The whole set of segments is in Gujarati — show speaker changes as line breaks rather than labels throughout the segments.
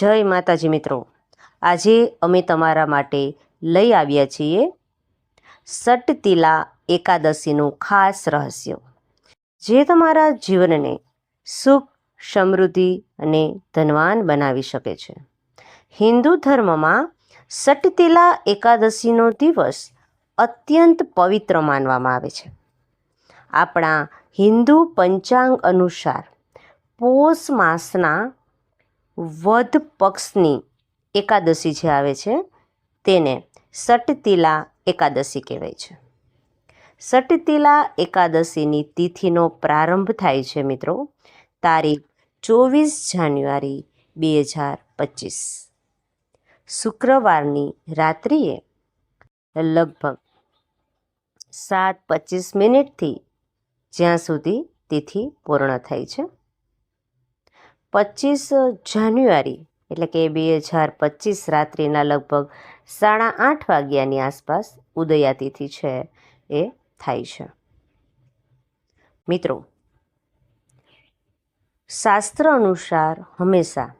જય માતાજી મિત્રો. આજે અમે તમારા માટે લઈ આવ્યા છીએ સટતિલા એકાદશીનું ખાસ રહસ્ય. જે તમારા જીવનને સુખ, સમૃદ્ધિ અને ધનવાન બનાવી શકે છે. હિન્દુ ધર્મમાં સટતિલા એકાદશીનો દિવસ અત્યંત પવિત્ર માનવામાં આવે છે. આપણા હિન્દુ પંચાંગ અનુસાર પોષ માસના વધ પક્ષની એકાદશી જે આવે છે, તેને સટતિલા એકાદશી કહેવાય છે. સટતિલા એકાદશીની તિથિનો પ્રારંભ થાય છે મિત્રો, તારીખ ચોવીસ જાન્યુઆરી બે હજાર પચીસ. શુક્રવારની રાત્રિએ લગભગ સાત પચીસ મિનિટથી જ્યાં સુધી તિથિ પૂર્ણ થાય છે. પચીસ જાન્યુઆરી, એટલે કે બે હજાર પચીસ રાત્રિના લગભગ સાડા આઠ વાગ્યાની આસપાસ ઉદયાતિથિ છે, એ થાય છે. મિત્રો, શાસ્ત્ર અનુસાર હંમેશા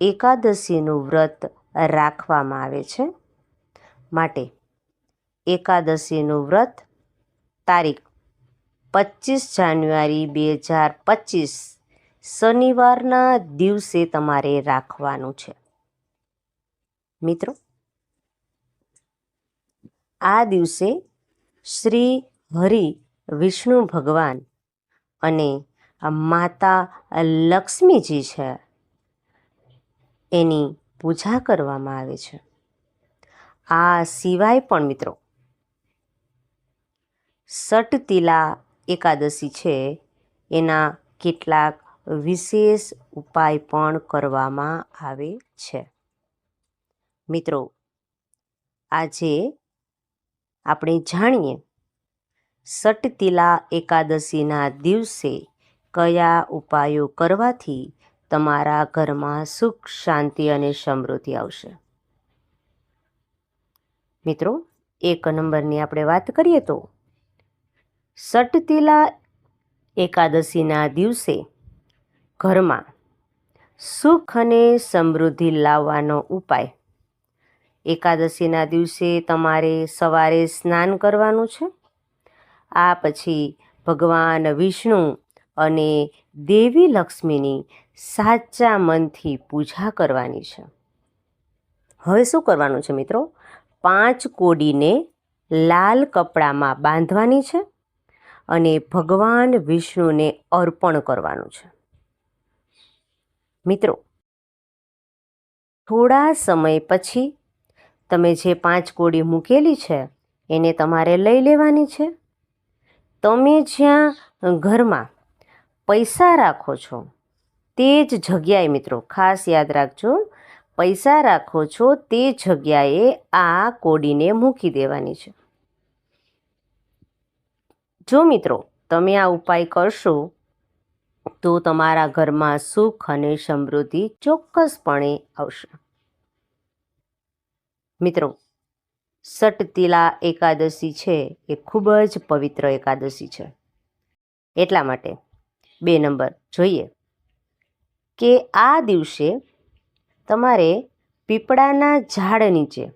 એકાદશીનું વ્રત રાખવામાં આવે છે. માટે એકાદશીનું વ્રત તારીખ પચીસ જાન્યુઆરી બે હજાર પચીસ શનિવારના દિવસે તમારે રાખવાનું છે. મિત્રો, આ દિવસે શ્રી હરિ વિષ્ણુ ભગવાન અને માતા લક્ષ્મીજી છે એની પૂજા કરવામાં આવે છે. આ સિવાય પણ મિત્રો, સટતિલા એકાદશી છે. એના કેટલાક વિશેષ ઉપાય પણ કરવામાં આવે છે. મિત્રો, આજે આપણે જાણીએ સટતિલા એકાદશીના દિવસે કયા ઉપાયો કરવાથી તમારા ઘરમાં સુખ, શાંતિ અને સમૃદ્ધિ આવશે? મિત્રો, એક નંબરની આપણે વાત કરીએ તો, સટતિલા એકાદશીના દિવસે ઘરમાં સુખ અને સમૃદ્ધિ લાવવાનો ઉપાય. એકાદશીના દિવસે તમારે સવારે સ્નાન કરવાનું છે. આ પછી ભગવાન વિષ્ણુ અને દેવી લક્ષ્મીની સાચા મનથી પૂજા કરવાની છે. હવે શું કરવાનું છે મિત્રો? પાંચ કોડીને લાલ કપડામાં બાંધવાની છે અને ભગવાન વિષ્ણુને અર્પણ કરવાનું છે. મિત્રો, થોડા સમય પછી તમે જે પાંચ કોડી મૂકેલી છે, એને તમારે લઈ લેવાની છે. તમે જ્યાં ઘરમાં પૈસા રાખો છો, તે જ જગ્યાએ મિત્રો, ખાસ યાદ રાખજો, પૈસા રાખો છો, તે જગ્યાએ આ કોડીને મૂકી દેવાની છે. જો મિત્રો, તમે આ ઉપાય કરશો તો તમારા ઘરમાં સુખ અને સમૃદ્ધિ ચોક્કસપણે આવશે. મિત્રો, સટતિલા એકાદશી છે એ ખૂબ જ પવિત્ર એકાદશી છે. એટલા માટે બે નંબર જોઈએ કે આ દિવસે તમારે પીપળાના ઝાડ નીચે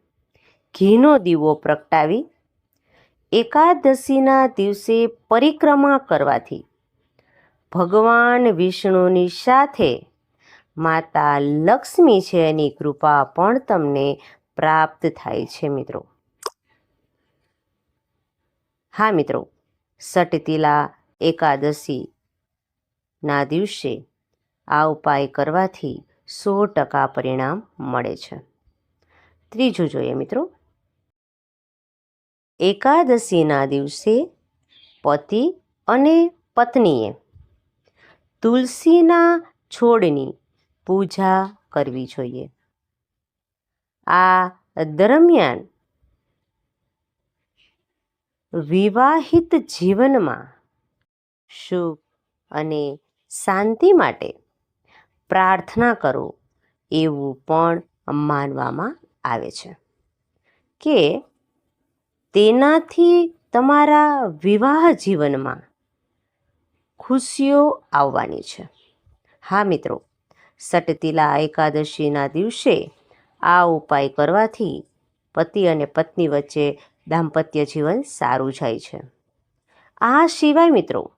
ઘીનો દીવો પ્રગટાવી એકાદશીના દિવસે પરિક્રમા કરવાથી ભગવાન વિષ્ણુની સાથે. માતા લક્ષ્મી છે એની કૃપા પણ તમને પ્રાપ્ત થાય છે, મિત્રો. હા, મિત્રો, સટતિલા એકાદશી ના દિવસે આ ઉપાય કરવાથી સો ટકા પરિણામ મળે છે. ત્રીજું જોઈએ, મિત્રો. એકાદશીના દિવસે પતિ અને પત્નીએ તુલસીના છોડની પૂજા કરવી જોઈએ. આ દરમિયાન વિવાહિત જીવનમાં સુખ અને શાંતિ માટે પ્રાર્થના કરો એવું પણ માનવામાં આવે છે કે તેનાથી તમારા વિવાહ જીવનમાં ખુશીઓ આવવાની છે. હા મિત્રો, સટતિલા એકાદશીના દિવસે આ ઉપાય કરવાથી પતિ અને પત્ની વચ્ચે દાંપત્ય જીવન સારું જાય છે. આ સિવાય મિત્રો,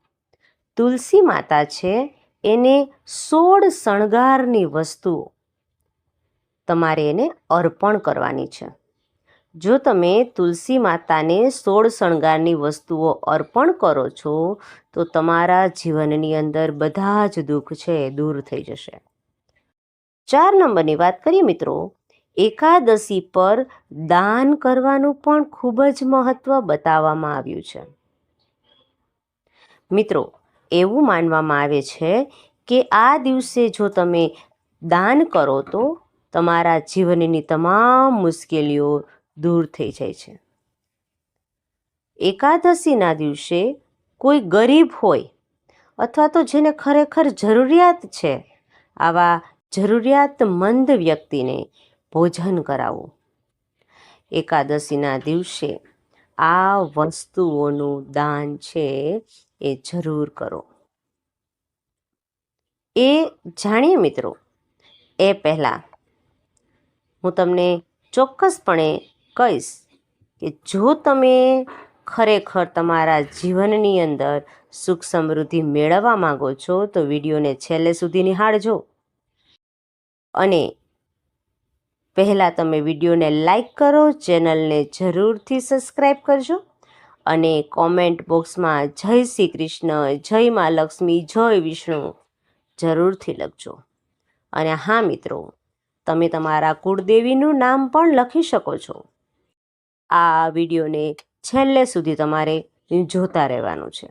તુલસી માતા છે એને સોળ શણગારની વસ્તુઓ તમારે એને અર્પણ કરવાની છે. જો તમે તુલસી માતાને સોળ શણગારની વસ્તુઓ અર્પણ કરો છો, તો તમારા જીવનની અંદર બધા જ દુઃખ છે, દૂર થઈ જશે. ચાર નંબરની વાત કરીએ મિત્રો. એકાદશી પર દાન કરવાનું પણ ખૂબ જ મહત્ત્વ બતાવવામાં આવ્યું છે. મિત્રો, એવું માનવામાં આવે છે કે આ દિવસે જો તમે દાન કરો તો તમારા જીવનની તમામ મુશ્કેલીઓ દૂર થઈ જાય છે. એકાદશીના દિવસે કોઈ ગરીબ હોય અથવા તો જેને ખરેખર જરૂરિયાત છે, આવા જરૂરિયાતમંદ વ્યક્તિને ભોજન કરાવવું એકાદશીના દિવસે આ વસ્તુઓનું દાન છે એ જરૂર કરો. એ જાણીએ મિત્રો, એ પહેલાં હું તમને ચોક્કસપણે કહીશ કે જો તમે ખરેખર તમારા જીવનની અંદર સુખ સમૃદ્ધિ મેળવવા માંગો છો, તો વિડીયોને છેલ્લે સુધી નિહાળજો. અને પહેલાં તમે વિડીયોને લાઈક કરો, ચેનલને જરૂરથી સબસ્ક્રાઈબ કરજો અને કોમેન્ટ બોક્સમાં જય શ્રી કૃષ્ણ, જય મા લક્ષ્મી, જય વિષ્ણુ જરૂરથી લખજો. અને હા મિત્રો, તમે તમારા કુળદેવીનું નામ પણ લખી શકો છો. આ વિડીયોને છેલ્લે સુધી તમારે જોતા રહેવાનું છે.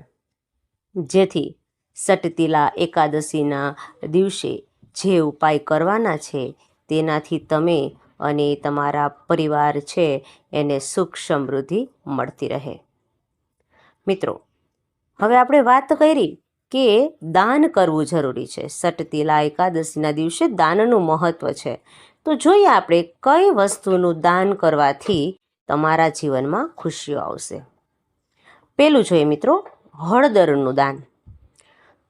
જેથી સટતીલા એકાદશીના દિવસે જે ઉપાય કરવાના છે તેનાથી તમે અને તમારા પરિવાર છે એને સુખ સમૃદ્ધિ મળતી રહે. મિત્રો, હવે આપણે વાત કરી કે દાન કરવું જરૂરી છે. સટતીલા એકાદશીના દિવસે દાનનું મહત્ત્વ છે. તો જોઈએ આપણે કઈ વસ્તુનું દાન કરવાથી તમારા જીવનમાં ખુશીઓ આવશે. પેલું જોઈએ મિત્રો, હળદરનું દાન.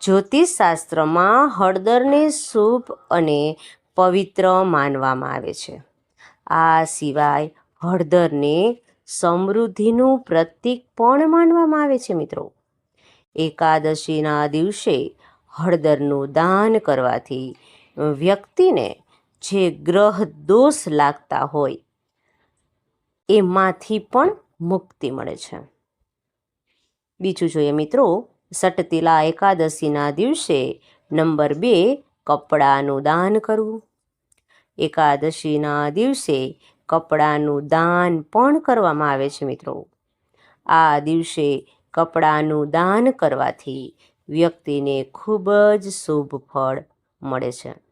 જ્યોતિષ શાસ્ત્રમાં હળદરને શુભ અને પવિત્ર માનવામાં આવે છે. આ સિવાય હળદરને સમૃદ્ધિનું પ્રતીક પણ માનવામાં આવે છે મિત્રો. એકાદશીના દિવસે હળદરનું દાન કરવાથી વ્યક્તિને જે ગ્રહ દોષ લાગતા હોય એમાંથી પણ મુક્તિ મળે છે. બીજું જોઈએ મિત્રો, સટતિલા એકાદશીના દિવસે નંબર બે, કપડાનું દાન કરવું. એકાદશીના દિવસે કપડાનું દાન પણ કરવામાં આવે છે મિત્રો. આ દિવસે કપડાનું દાન કરવાથી વ્યક્તિને ખૂબ જ શુભ ફળ મળે છે.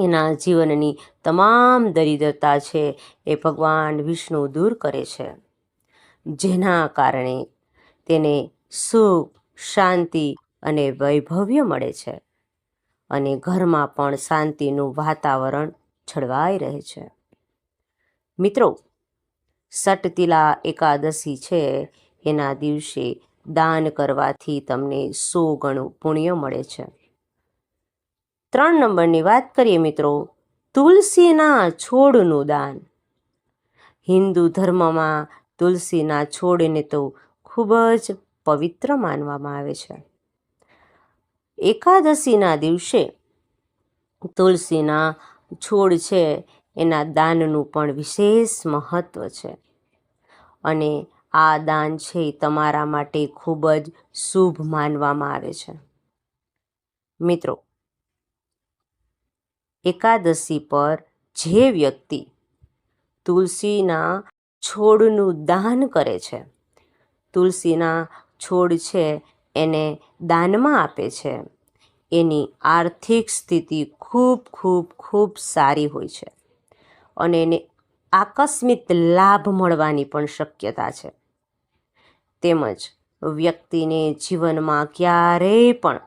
એના જીવનની તમામ દરિદ્રતા છે એ ભગવાન વિષ્ણુ દૂર કરે છે. જેના કારણે તેને સુખ, શાંતિ અને વૈભવ્ય મળે છે અને ઘરમાં પણ શાંતિનું વાતાવરણ છળવાઈ રહે છે. મિત્રો, સટતિલા એકાદશી છે એના દિવસે દાન કરવાથી તમને સો ગણું પુણ્ય મળે છે. ત્રણ નંબરની વાત કરીએ મિત્રો. તુલસીના છોડનું દાન. હિન્દુ ધર્મમાં તુલસીના છોડને તો ખૂબ જ પવિત્ર માનવામાં આવે છે. એકાદશીના દિવસે તુલસીના છોડ છે, એના દાનનું પણ વિશેષ મહત્ત્વ છે. અને આ દાન છે એ તમારા માટે ખૂબ જ શુભ માનવામાં આવે છે. મિત્રો એકાદશી પર જે વ્યક્તિ તુલસીના છોડનું દાન કરે છે, તુલસીના છોડ છે એને દાનમાં આપે છે, એની આર્થિક સ્થિતિ ખૂબ ખૂબ ખૂબ સારી હોય છે અને એને આકસ્મિક લાભ મળવાની પણ શક્યતા છે. તેમજ વ્યક્તિને જીવનમાં ક્યારેય પણ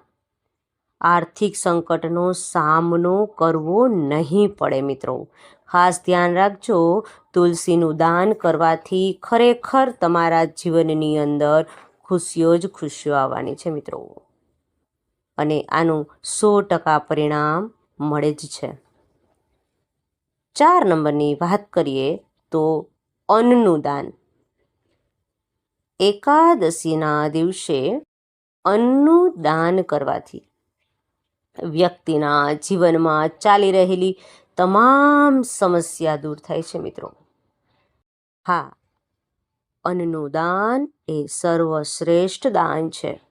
આર્થિક સંકટનો સામનો કરવો નહીં પડે મિત્રો. ખાસ ધ્યાન રાખજો, તુલસીનું દાન કરવાથી ખરેખર તમારા જીવનની અંદર ખુશીઓ જ ખુશીઓ આવવાની છે મિત્રો. અને આનું સો ટકા પરિણામ મળે જ છે. ચાર નંબરની વાત કરીએ તો અન્નનું દાન. એકાદશીના દિવસે અન્નનું દાન કરવાથી વ્યક્તિના જીવનમાં ચાલી રહેલી તમામ સમસ્યા દૂર થાય છે મિત્રો. હા, અન્નનું દાન એ સર્વશ્રેષ્ઠ દાન છે.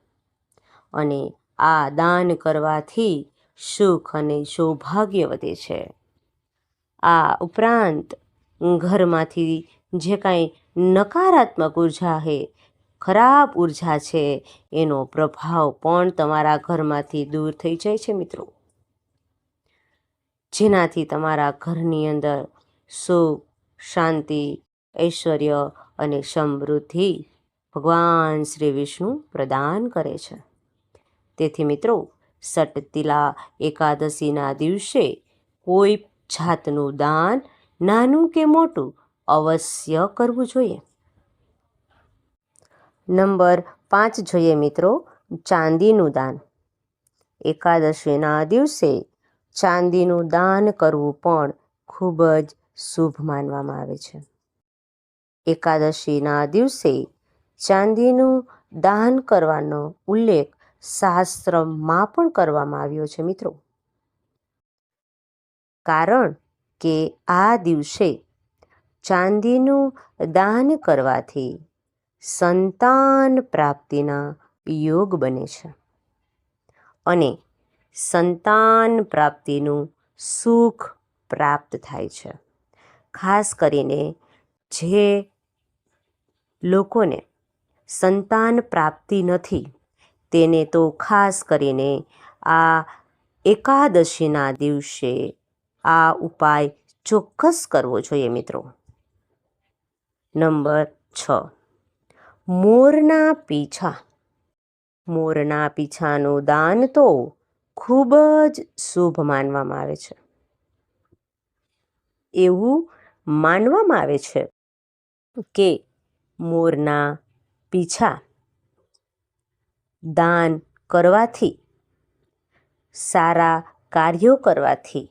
અને આ દાન કરવાથી સુખ અને સૌભાગ્ય વધે છે. આ ઉપરાંત, ઘરમાંથી જે કાંઈ નકારાત્મક ઊર્જા છે ખરાબ ઊર્જા છે, એનો પ્રભાવ પણ તમારા ઘરમાંથી દૂર થઈ જાય છે, મિત્રો. જેનાથી તમારા ઘરની અંદર સુખ, શાંતિ, ઐશ્વર્ય અને સમૃદ્ધિ ભગવાન શ્રી વિષ્ણુ પ્રદાન કરે છે. તેથી મિત્રો સટતિલા એકાદશીના દિવસે કોઈ જાતનું દાન, નાનું કે મોટું, અવશ્ય કરવું જોઈએ. નંબર પાંચ જોઈએ મિત્રો, ચાંદીનું દાન. એકાદશીના દિવસે ચાંદીનું દાન કરવું પણ ખૂબ જ શુભ માનવામાં આવે છે. એકાદશીના દિવસે ચાંદીનું દાન કરવાનો ઉલ્લેખ શાસ્ત્રમાં પણ કરવામાં આવ્યો છે મિત્રો. કારણ કે આ દિવસે ચાંદીનું દાન કરવાથી સંતાન પ્રાપ્તિના યોગ બને છે. અને સંતાન પ્રાપ્તિનું સુખ પ્રાપ્ત થાય છે. ખાસ કરીને જે લોકોને સંતાન પ્રાપ્તિ નથી, તેને તો ખાસ કરીને આ એકાદશીના દિવસે આ ઉપાય ચોક્કસ કરવો જોઈએ મિત્રો. નંબર છ. મોરના પીછા. મોરના પીછાનું દાન તો ખૂબ જ શુભ માનવામાં આવે છે. એવું માનવામાં આવે છે કે મોરના પીછા દાન કરવાથી, સારા કાર્યો કરવાથી,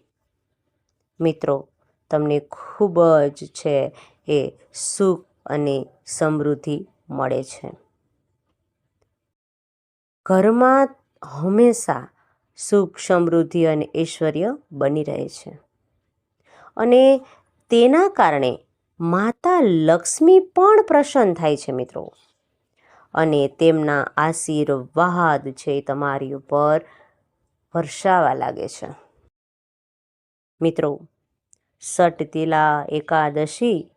મિત્રો, તમને ખૂબ જ છે એ સુખ અને સમૃદ્ધિ મળે છે. ઘરમાં હંમેશા સુખ, સમૃદ્ધિ અને ઐશ્વર્ય બની રહે છે. અને તેના કારણે માતા લક્ષ્મી પણ પ્રસન્ન થાય છે મિત્રો. અને તેમના આશીર્વાદ છે તમારી ઉપર વર્ષાવા લાગે છે. મિત્રો સટતિલા એકાદશી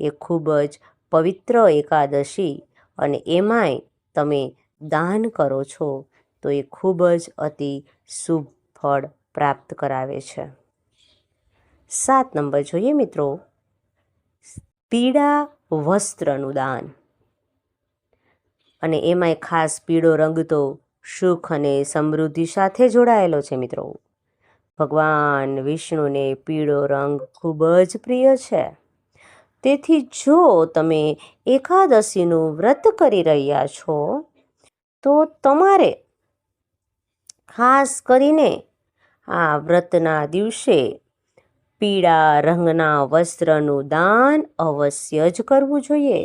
એ ખૂબ જ પવિત્ર એકાદશી અને એમાંય તમે દાન કરો છો, તો એ ખૂબ જ અતિ શુભ ફળ પ્રાપ્ત કરાવે છે. સાત નંબર જોઈએ મિત્રો. પીળા વસ્ત્રનું દાન. અને એમાંય ખાસ પીળો રંગ તો સુખ અને સમૃદ્ધિ સાથે જોડાયેલો છે મિત્રો. ભગવાન વિષ્ણુને પીળો રંગ ખૂબ જ પ્રિય છે. તેથી જો તમે એકાદશીનું વ્રત કરી રહ્યા છો, તો તમારે ખાસ કરીને આ વ્રતના દિવસે પીળા રંગના વસ્ત્રનું દાન અવશ્ય જ કરવું જોઈએ.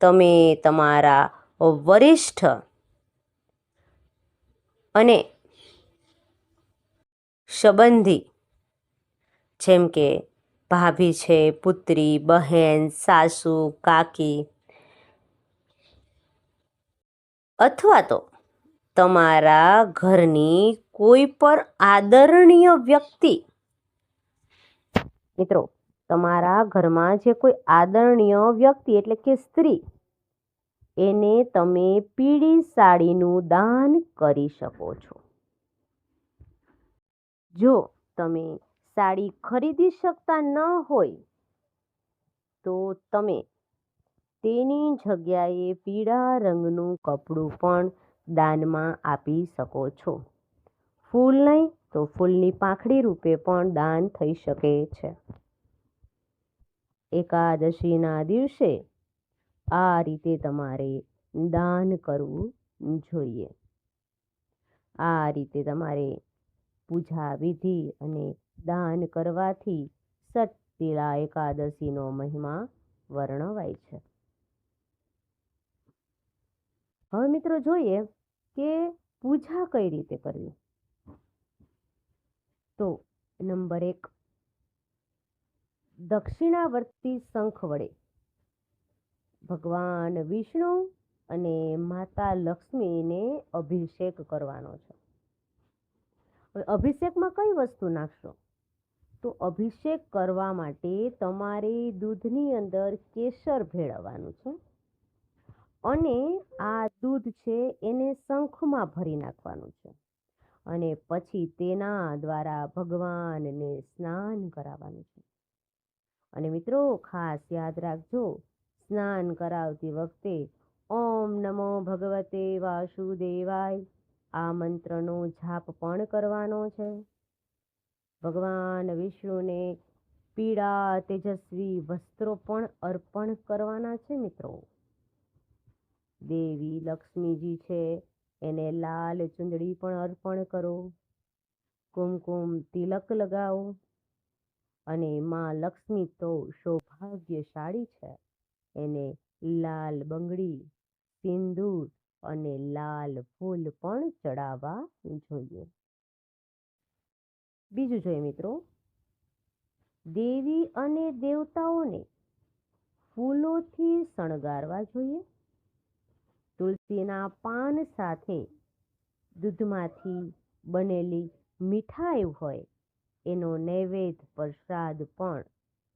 તમે તમારા વરિષ્ઠ અને સંબંધી, જેમ કે ભાભી છે, પુત્રી, બહેન, સાસુ, કાકી. અથવા તો તમારા ઘરની કોઈ પણ આદરણીય વ્યક્તિ. મિત્રો, તમારા ઘરમાં જે કોઈ આદરણીય વ્યક્તિ એટલે કે સ્ત્રી, એને તમે પીળી સાડીનું દાન કરી શકો છો. જો તમે સાડી ખરીદી શકતા ન હોય તો તમે તેની જગ્યાએ પીળા રંગનું કપડું પણ દાનમાં આપી શકો છો. ફૂલ નહીં તો ફૂલની પાંખડી રૂપે પણ દાન થઈ શકે છે. એકાદશીના દિવસે આ રીતે તમારે દાન કરવું જોઈએ. આ રીતે તમારે પૂજા વિધિ અને દાન કરવાથી સટતિલા એકાદશીનો મહિમા વર્ણવાય છે. હવે મિત્રો જોઈએ કે પૂજા કઈ રીતે કરવી? તો નંબર એક, દક્ષિણાવર્તી શંખ વડે ભગવાન વિષ્ણુ અને માતા લક્ષ્મીને અભિષેક કરવાનો છે. અભિષેકમાં કઈ વસ્તુ નાખશો? તો અભિષેક કરવા માટે તમારે દૂધની અંદર કેસર ભેળવવાનું છે. અને આ દૂધ છે એને શંખમાં ભરી નાખવાનું છે. અને પછી તેના દ્વારા ભગવાનને સ્નાન કરાવવાનું છે. અને મિત્રો ખાસ યાદ રાખજો, સ્નાન કરાવતી વખતે ઓમ નમો ભગવતે વાસુદેવાય આ મંત્રનો જાપ પણ કરવાનો છે. ભગવાન વિષ્ણુને પીળા, તેજસ્વી વસ્ત્રો પણ અર્પણ કરવાના છે મિત્રો. દેવી લક્ષ્મીજી છે, એને લાલ ચુંદડી પણ અર્પણ કરો. કુમકુમ તિલક લગાવો. અને માં લક્ષ્મી તો સૌભાગ્યશાળી છે. એને લાલ બંગડી, સિંદૂર અને લાલ ફૂલ પણ ચડાવવા જોઈએ. બીજું જોઈએ મિત્રો. દેવી અને દેવતાઓને ફૂલોથી શણગારવા જોઈએ. તુલસીના પાન સાથે દૂધમાંથી બનેલી મીઠાઈ હોય, એનો નૈવેદ્ય પ્રસાદ પણ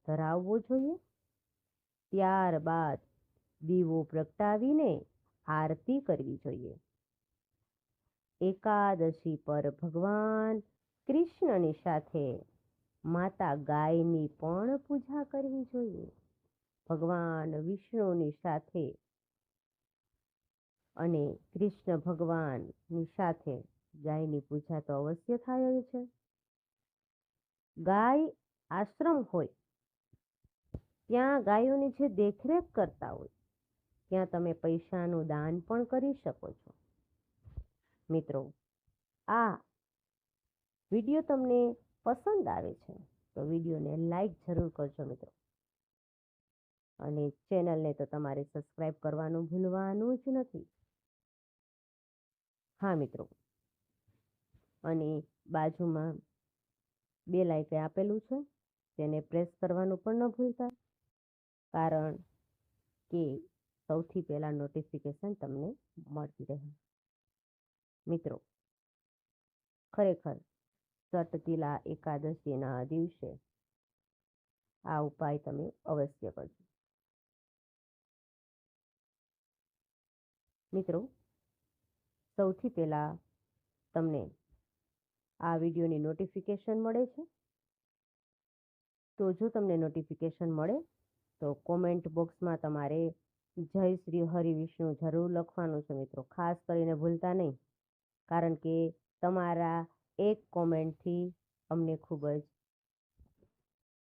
ધરાવવો જોઈએ. ત્યારબાદ દીવો પ્રગટાવીને આરતી કરવી જોઈએ. એકાદશી પર ભગવાન કૃષ્ણની સાથે માતા ગાયની પણ પૂજા કરવી જોઈએ. ભગવાન વિષ્ણુની સાથે અને કૃષ્ણ ભગવાનની સાથે ગાયની પૂજા તો અવશ્ય થાય છે. ગાય આશ્રમ હોય, ત્યાં ગાયોની જે દેખરેખ કરતા હોય, ત્યાં તમે પૈસાનું દાન પણ કરી શકો છો. મિત્રો, આ વીડિયો તમને પસંદ આવે છે, તો વિડીયોને લાઈક જરૂર કરજો મિત્રો. અને ચેનલને તો તમારે સબસ્ક્રાઈબ કરવાનું ભૂલવાનું જ નથી. હા મિત્રો. અને બાજુમાં બે લાઇકે આપેલું છે, તેને પ્રેસ કરવાનું પણ ન ભૂલતા. કારણ કે સૌથી પહેલાં નોટિફિકેશન તમને મળતી રહે. મિત્રો, ખરેખર સટતિલા એકાદશીના દિવસે આ ઉપાય તમે અવશ્ય કરજો. મિત્રો, સૌથી પહેલાં તમને આ વિડીયોની નોટિફિકેશન મળે છે. તો જો તમને નોટિફિકેશન મળે, તો કોમેન્ટ બોક્સમાં તમારે જય શ્રી હરિ વિષ્ણુ જરૂર લખવાનું છે મિત્રો. ખાસ કરીને ભૂલતા નહીં. કારણ કે તમારા એક કોમેન્ટથી અમને ખૂબ જ